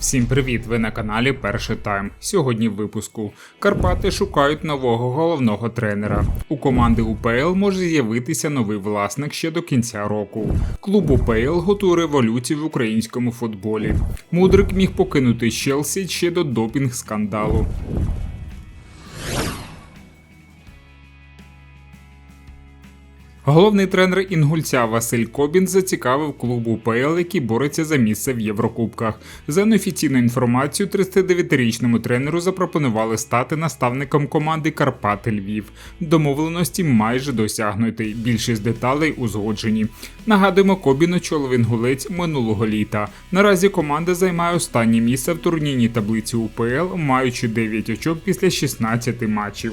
Всім привіт! Ви на каналі Перший Тайм. Сьогодні в випуску Карпати шукають нового головного тренера. У команди УПЛ може з'явитися новий власник ще до кінця року. Клуб УПЛ готує революцію в українському футболі. Мудрик міг покинути Челсі ще до допінг скандалу. Головний тренер інгульця Василь Кобін зацікавив клуб УПЛ, який бореться за місце в Єврокубках. За неофіційною інформацією, 39-річному тренеру запропонували стати наставником команди Карпати Львів. Домовленості майже досягнуті. Більшість деталей узгоджені. Нагадуємо, Кобін очолив інгулець минулого літа. Наразі команда займає останнє місце в турнірній таблиці УПЛ, маючи 9 очок після 16 матчів.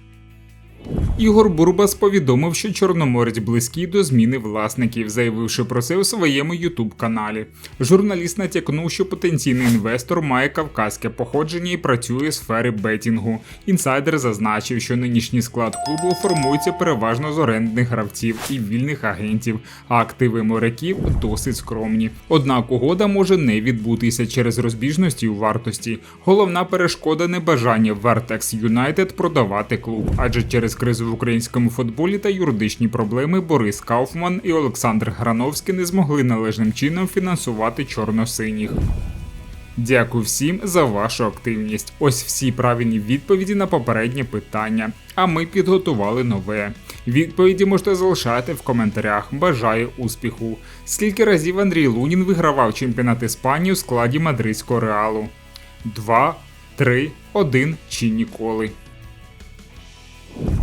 Ігор Бурбас повідомив, що Чорноморець близький до зміни власників, заявивши про це у своєму ютуб каналі. Журналіст натякнув, що потенційний інвестор має кавказьке походження і працює у сфері бетінгу. Інсайдер зазначив, що нинішній склад клубу формується переважно з орендних гравців і вільних агентів, а активи моряків досить скромні. Однак угода може не відбутися через розбіжності у вартості. Головна перешкода небажання Vertex United продавати клуб, адже через кризу українському футболі та юридичні проблеми Борис Кауфман і Олександр Грановський не змогли належним чином фінансувати чорно-синіх. Дякую всім за вашу активність. Ось всі правильні відповіді на попереднє питання. А ми підготували нове. Відповіді можете залишати в коментарях. Бажаю успіху. Скільки разів Андрій Лунін вигравав чемпіонат Іспанії у складі мадридського реалу? Два, три, один чи ніколи.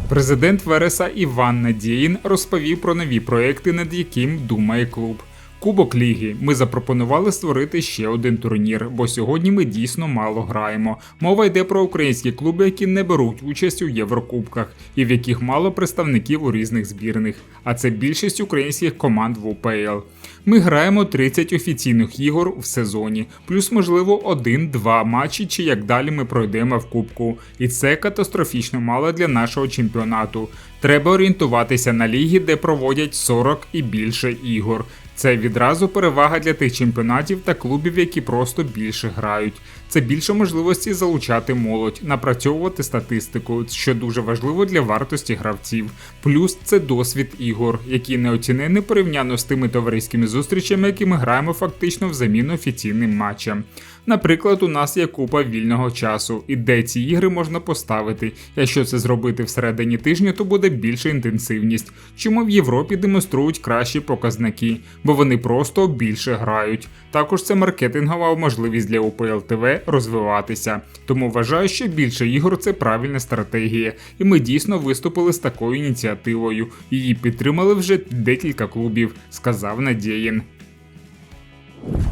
Президент Вереса Іван Надіїн розповів про нові проекти, над яким думає клуб. Кубок Ліги. Ми запропонували створити ще один турнір, бо сьогодні ми дійсно мало граємо. Мова йде про українські клуби, які не беруть участь у Єврокубках і в яких мало представників у різних збірних. А це більшість українських команд в УПЛ. Ми граємо 30 офіційних ігор в сезоні, плюс, можливо, один-два матчі, чи як далі ми пройдемо в кубку. І це катастрофічно мало для нашого чемпіонату. Треба орієнтуватися на ліги, де проводять 40 і більше ігор. Це відразу перевага для тих чемпіонатів та клубів, які просто більше грають. Це більше можливості залучати молодь, напрацьовувати статистику, що дуже важливо для вартості гравців. Плюс це досвід ігор, який не оцінений порівняно з тими товариськими зустрічами, які ми граємо фактично взамін офіційним матчам. Наприклад, у нас є купа вільного часу, і де ці ігри можна поставити. Якщо це зробити всередині тижня, то буде більша інтенсивність. Чому в Європі демонструють кращі показники, бо вони просто більше грають. Також це маркетингова можливість для УПЛ ТВ розвиватися. Тому вважаю, що більше ігор це правильна стратегія, і ми дійсно виступили з такою ініціативою. Її підтримали вже декілька клубів, сказав Надєєн.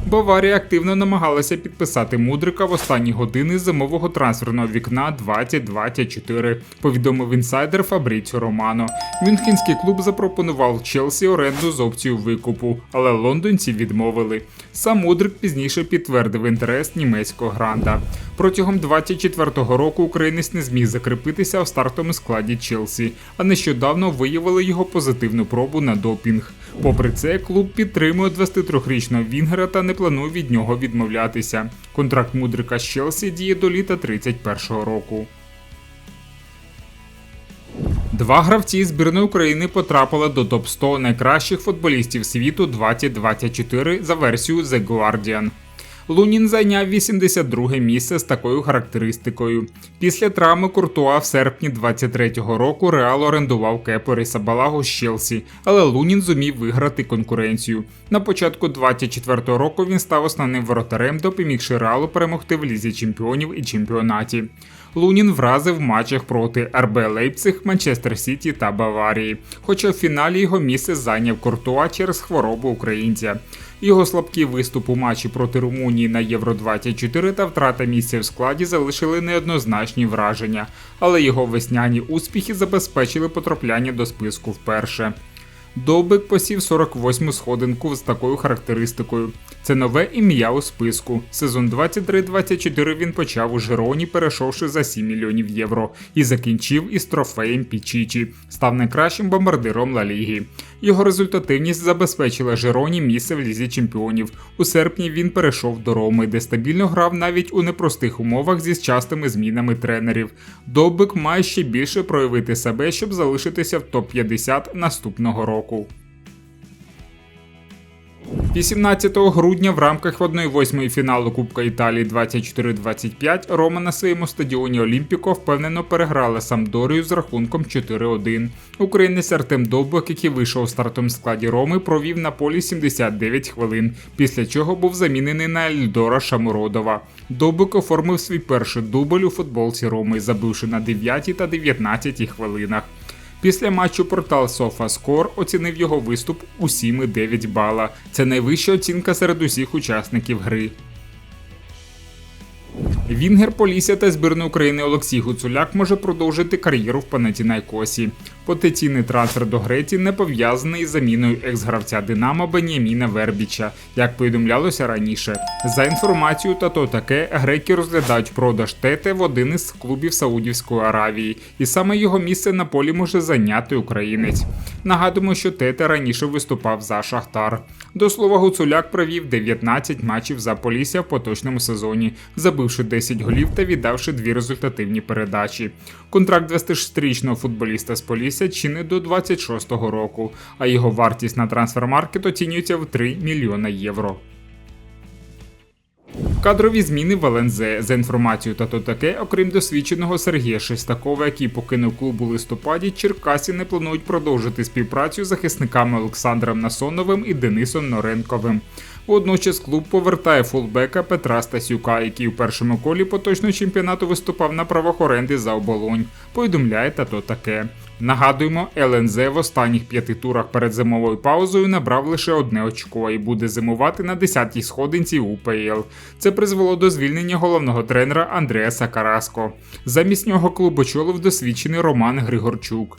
Баварія активно намагалася підписати Мудрика в останні години зимового трансферного вікна 2024, повідомив інсайдер Фабріціо Романо. Мюнхенський клуб запропонував Челсі оренду з опцією викупу, але лондонці відмовили. Сам Мудрик пізніше підтвердив інтерес німецького гранта. Протягом 24-го року українець не зміг закріпитися в стартовому складі Челсі, а нещодавно виявили його позитивну пробу на допінг. Попри це, клуб підтримує 23-річного Вінгера та не планує від нього відмовлятися. Контракт Мудрика з Челсі діє до літа 31-го року. Два гравці збірної України потрапили до топ 100 найкращих футболістів світу 2024 за версією The Guardian. Лунін зайняв 82 місце з такою характеристикою. Після травми Куртуа в серпні 23-го року Реал орендував кепорі Сабалагу з Челсі, але Лунін зумів виграти конкуренцію. На початку 24-го року він став основним воротарем, допомігши Реалу перемогти в лізі чемпіонів і чемпіонаті. Лунін вразив в матчах проти РБ Лейпциг, Манчестер Сіті та Баварії. Хоча в фіналі його місце зайняв Куртуа через хворобу українця. Його слабкий виступ у матчі проти Румунії на Євро 24 та втрата місця в складі залишили неоднозначні враження, але його весняні успіхи забезпечили потрапляння до списку вперше. Довбик посів 48 сходинку з такою характеристикою. Це нове ім'я у списку. Сезон 23-24 він почав у Жироні, перейшовши за 7 мільйонів євро, і закінчив із трофеєм Пічічі, став найкращим бомбардиром Ла Ліги. Його результативність забезпечила Жероні місце в лізі чемпіонів. У серпні він перейшов до Роми, де стабільно грав навіть у непростих умовах зі частими змінами тренерів. Довбик має ще більше проявити себе, щоб залишитися в топ-50 наступного року. 18 грудня в рамках 1-8 фіналу Кубка Італії 24-25 Рома на своєму стадіоні Олімпіко впевнено переграла Самдорію з рахунком 4-1. Українець Артем Довбик, який вийшов у стартовому складі Роми, провів на полі 79 хвилин, після чого був замінений на Ельдора Шамуродова. Довбик оформив свій перший дубль у футболці Роми, забивши на 9 та 19 хвилинах. Після матчу портал SofaScore оцінив його виступ у 7,9 бала. Це найвища оцінка серед усіх учасників гри. Вінгер Полісся та збірної України Олексій Гуцуляк може продовжити кар'єру в Панатінайкосі. Потенційний трансфер до Греції не пов'язаний із заміною екс-гравця Динамо Беніаміна Вербіча, як повідомлялося раніше. За інформацією та то таке, греки розглядають продаж Тете в один із клубів Саудівської Аравії, і саме його місце на полі може зайняти українець. Нагадуємо, що Тете раніше виступав за Шахтар. До слова, Гуцуляк провів 19 матчів за Полісся в поточному сезоні, забивши 10 голів та віддавши дві результативні передачі. Контракт 26-річного футболіста з Полісся чинить до 26-го року, а його вартість на трансфермаркет оцінюється в 3 мільйона євро. Кадрові зміни в ЛНЗ за інформацією та то таке, окрім досвідченого Сергія Шестакова, який покинув клуб у листопаді, Черкасі не планують продовжити співпрацю з захисниками Олександром Насоновим і Денисом Норенковим. Водночас клуб повертає фулбека Петра Стасюка, який у першому колі поточного чемпіонату виступав на правах оренди за оболонь. Повідомляє та то таке. Нагадуємо, ЛНЗ в останніх п'яти турах перед зимовою паузою набрав лише одне очко і буде зимувати на 10-й сходинці УПЛ. Це призвело до звільнення головного тренера Андреаса Караско. Замість нього клуб очолив досвідчений Роман Григорчук.